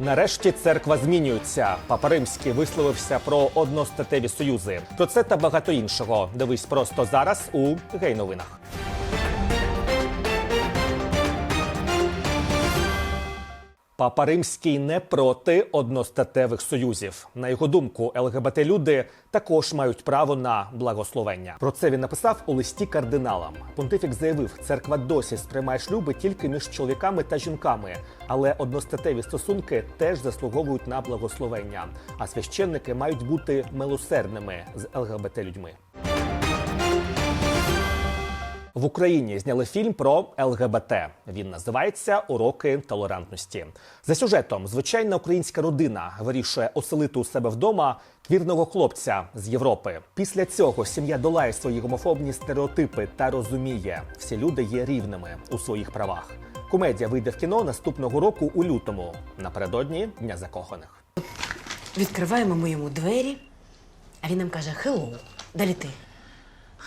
Нарешті церква змінюється. Папа Римський висловився про одностатеві союзи. Про це та багато іншого. Дивись просто зараз у гей-новинах. Папа Римський не проти одностатевих союзів. На його думку, ЛГБТ люди також мають право на благословення. Про це він написав у листі кардиналам. Понтифік заявив, церква досі сприймає шлюби тільки між чоловіками та жінками, але одностатеві стосунки теж заслуговують на благословення. А священники мають бути милосердними з ЛГБТ людьми. В Україні зняли фільм про ЛГБТ. Він називається Уроки толерантності. За сюжетом звичайна українська родина вирішує оселити у себе вдома квірного хлопця з Європи. Після цього сім'я долає свої гомофобні стереотипи та розуміє, всі люди є рівними у своїх правах. Комедія вийде в кіно наступного року у лютому, напередодні Дня закоханих. Відкриваємо ми йому двері, а він нам каже «Hello». Далі ти.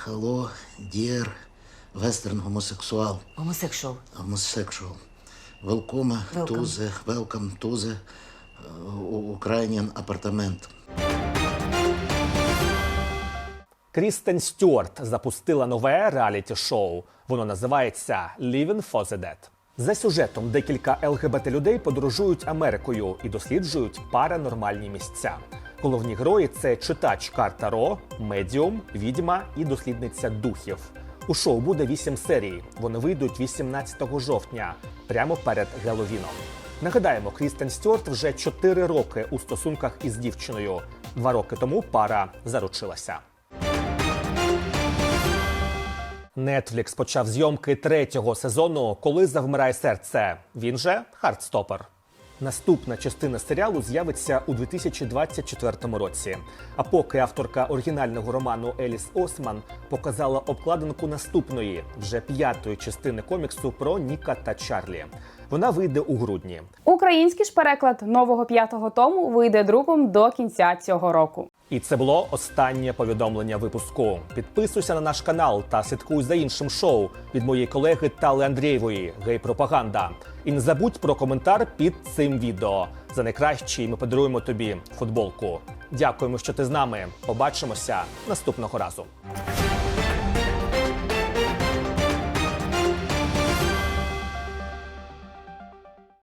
Hello, dear Homosexual, Гомосексуал. Welcome, to Welcome. the welcome to the uh, Крістен Стюарт запустила нове реаліті-шоу. Воно називається «Living for the Dead». За сюжетом декілька ЛГБТ людей подорожують Америкою і досліджують паранормальні місця. Головні герої це читач карт Таро, медіум, відьма і дослідниця духів. У шоу буде вісім серій. Вони вийдуть 18 жовтня, прямо перед Геловіном. Нагадаємо, Крістен Стюарт вже 4 роки у стосунках із дівчиною. Два роки тому пара заручилася. Netflix почав зйомки третього сезону Коли завмирає серце. Він же Хардстопер. Наступна частина серіалу з'явиться у 2024 році. А поки авторка оригінального роману Еліс Осман показала обкладинку наступної, вже п'ятої частини коміксу про Ніка та Чарлі. Вона вийде у грудні. Український ж переклад нового п'ятого тому вийде друком до кінця цього року. І це було останнє повідомлення випуску. Підписуйся на наш канал та слідкуй за іншим шоу від моєї колеги Тали Андрієвої Гей-пропаганда. І не забудь про коментар під цим відео. За найкращий ми подаруємо тобі футболку. Дякуємо, що ти з нами. Побачимося наступного разу.